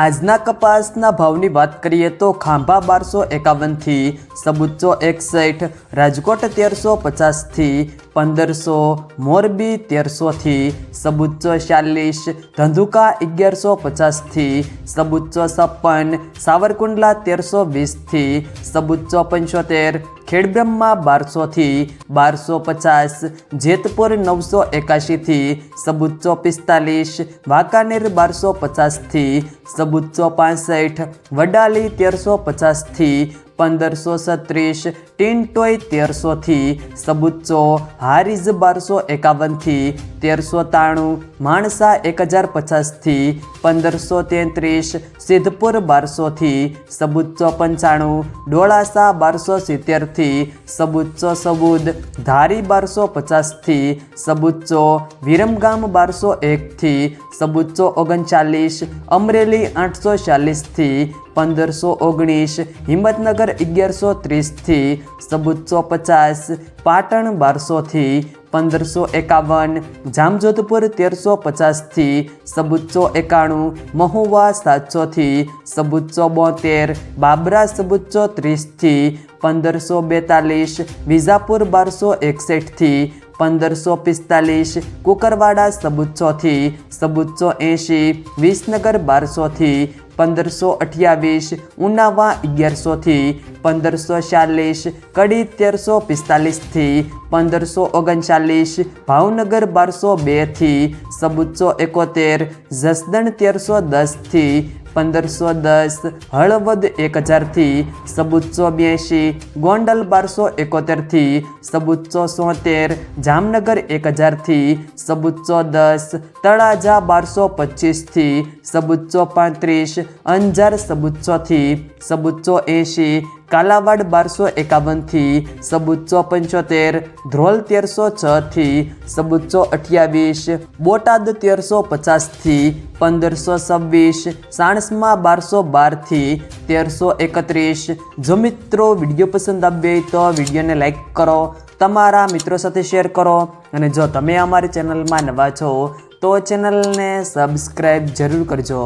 આજના કપાસના ભાવની વાત કરીએ તો ખાંભા બારસો એકાવનથી સબુચ્ચો એકસઠ, રાજકોટ તેરસો પચાસથી પંદરસો, મોરબી તેરસોથી સબુચ્ચો ચાલીસ, ધંધુકા અગિયારસો પચાસથી સબુચ્ચો છપ્પન, સાવરકુંડલા તેરસો વીસથી સબુચ્ચો પંચોતેર, ખેડબ્રહ્મા બારસોથી બારસો પચાસ, જેતપુર નવસો એકાશીથી સબુચ્ચો પિસ્તાલીસ, વાંકાનેર બારસો પચાસથી સબુચ્ચો પાસઠ વડાલી તેરસો પચાસથી પંદરસો છત્રીસ ટિન્ટોય તેરસોથી, સબુચ્ચો, હારીઝ બારસો એકાવનથી તેરસો ત્રાણું માણસા એક હજાર પચાસથી, પંદરસો તેત્રીસ, સિદ્ધપુર બારસોથી, સબુચ્ચો પંચાણું, ડોળાસા બારસો સિત્તેરથી, સબુચ્ચો સબુદ, ધારી બારસો પચાસથી, સબુચ્ચો વિરમગામ બારસો એકથી, સબુચ્ચો ઓગણચાલીસ, અમરેલી આઠસો ચાલીસથી પંદરસો ઓગણીસ, હિંમતનગર અગિયારસો ત્રીસથી સબુચ્ચો પચાસ, પાટણ બારસોથી, પંદરસો એકાવન, જામજોધપુર તેરસો પચાસથી સબુચ્ચો એકાણું, મહુવા સાતસોથી સબુચ્ચો બોતેર, બાબરા સબુચ્ચો ત્રીસથી, પંદરસો બેતાલીસ, વિજાપુર બારસો એકસઠથી, પંદરસો પિસ્તાલીસ, કુકરવાડા સબુચ્ચોથી સબુચ્ચો એંશી, વિસનગર બારસોથી પંદરસો અઠ્યાવીસ ઉનાવા અગિયારસોથી પંદરસો ચાલીસ, કડી તેરસો પિસ્તાલીસથી પંદરસો ઓગણચાલીસ, ભાવનગર બારસો બેથી સબુચ્ચો એકોતેર, જસદણ તેરસો દસથી પંદરસો દસ, હળવદ એક હજારથી સબુચ્ચો બ્યાસી ગોંડલ બારસો એકોતેરથી સબુચ્ચો સોતેર, જામનગર એક હજારથી સબુચ્ચો દસ, તળાજા બારસો પચીસથી સબુચ્ચો પાંત્રીસ, અંજાર સબુચ્ચોથી સબુચ્ચો એંશી કાલાવાડ બારસો એકાવનથી સબુચ્ચો પંચોતેર, ધ્રોલ તેરસો છથી સબુચ્ચો અઠ્યાવીસ, બોટાદ તેરસો પચાસથી પંદરસો છવ્વીસ, સાણસમાં બારસો બારથી તેરસો એકત્રીસ. જો મિત્રો વીડિયો પસંદ આવ્યો તો વિડીયોને લાઇક કરો, તમારા મિત્રો સાથે શેર કરો અને જો તમે અમારી ચેનલમાં નવા છો તો ચેનલને સબસ્ક્રાઈબ જરૂર કરજો.